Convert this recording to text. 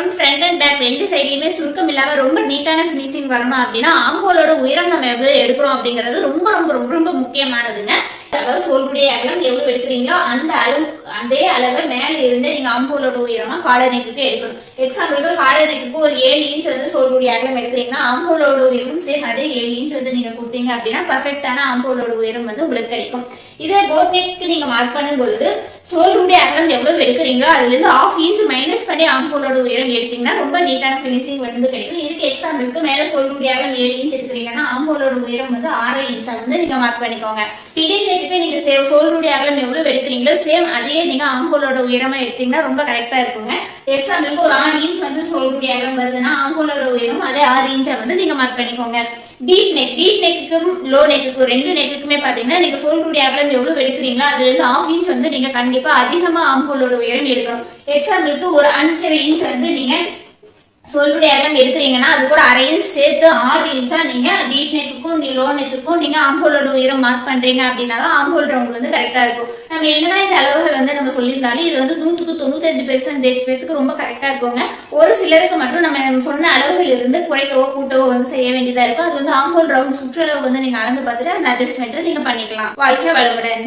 Round front and back ரெண்டு சைட்லயுமே சுருக்கம் இல்லாம ரொம்ப நீட்டான ஃபினிஷிங் வரணும் அப்படின்னா ஆம்போலோட உயரம் நம்ம எவ்வளவு எடுக்கிறோம் அப்படிங்கிறது ரொம்ப ரொம்ப ரொம்ப ரொம்ப முக்கியமானதுங்க. அதாவது சொல்லுடைய அகலம் எவ்வளவு எடுக்கிறீங்களோ அந்த அளவு அதே அளவை மேல இருந்து நீங்க ஆம்போலோட உயரமா காலர் எடுக்கணும். எக்ஸாம்பிளுக்கு காலர் ஒரு ஏழு இன்ச் வந்து சொல்லுடைய அகலம் எடுக்கிறீங்கன்னா ஆம்போலோட உயரம் சேர்ந்து அதே ஏழு இன்ச் வந்து நீங்க கொடுத்தீங்க அப்படின்னா பர்ஃபெக்டான ஆம்போலோட உயரம் வந்து உங்களுக்கு கிடைக்கும். இதே போட் நெக்கு நீங்க மார்க் பண்ணும் பொழுது சோல்ருடைய அகலம் எவ்வளவு எடுக்கிறீங்களோ அதுல இருந்து ஆஃப் இன்ச் மைனஸ் பண்ணி ஆம்போலோட உயரம் எடுத்தீங்கன்னா ரொம்ப நீட்டான ஃபினிஷிங் வந்து கிடைக்கும். இதுக்கு எக்ஸாம்பிளுக்கு மேல சோல்ருடைய அகலம் ஏழு இன்ச் கேட்டீங்கன்னா ஆம்பளோட உயரம் வந்து ஆறு இன்ச்சா வந்து நீங்க மார்க் பண்ணிக்கோங்க. இடைநெருக்கு நீங்க சேவ் சோல்ருடைய அகலம் எவ்வளவு எடுக்கிறீங்களோ சேம் அதே நீங்க ஆம்போலோட உயரமா எடுத்தீங்கன்னா ரொம்ப கரெக்டா இருக்குங்க. எக்ஸாம்பிளுக்கு ஒரு ஆறு இன்ச் வந்து சோல்ருடைய அகலம் வருதுன்னா ஆம்பளோட உயரம் அதே ஆறு இன்ச்சை வந்து நீங்க மார்க் பண்ணிக்கோங்க. டீப் நெக் டீப் நெக்குக்கும் லோ நெக்குக்கும் ரெண்டு நெக்குக்குமே பாத்தீங்கன்னா நீங்க சோல்ருடைய அகலம் எவ்வளவு எடுக்கிறீங்களோ அதுல இருந்து ஆஃப் இன்ச் வந்து நீங்க கண்டிப்பா அதிகமா ஆம்போலோட உயரம் எடுக்கணும். எக்ஸாம்பிளுக்கு ஒரு அஞ்சரை இன்ச் வந்து நீங்க சொல்லுடைய அகலம் எடுக்கிறீங்கன்னா அது கூட அரையும் சேர்த்து ஆறு இன்ச்சா நீங்க டீப் நெக்குக்கும் நீ லோ நெக்குக்கும் நீங்க ஆம்போலோட உயரம் மார்க் பண்றீங்க அப்படின்னா தான் ஆம்போல் ரவுண்ட் வந்து கரெக்டா இருக்கும். நம்ம என்னதான் இந்த அளவுகள் வந்து நம்ம சொல்லியிருந்தாலும் இது வந்து நூற்றுக்கு தொண்ணூத்தஞ்சு பெர்சன்டேஜ் பேருக்கு ரொம்ப கரெக்டா இருக்குங்க. ஒரு சிலருக்கு மட்டும் நம்ம சொன்ன அளவுகள் இருந்து குறைக்கவோ கூட்டவோ வந்து செய்ய வேண்டியதா இருக்கும். அது வந்து ஆம்போல் ரவுண்ட் சுற்றளவு வந்து நீங்க அளந்து பார்த்துட்டு அந்த அட்ஜஸ்ட்மெண்ட்டை நீங்க பண்ணிக்கலாம். வாழ்க்கை வளமுடன்.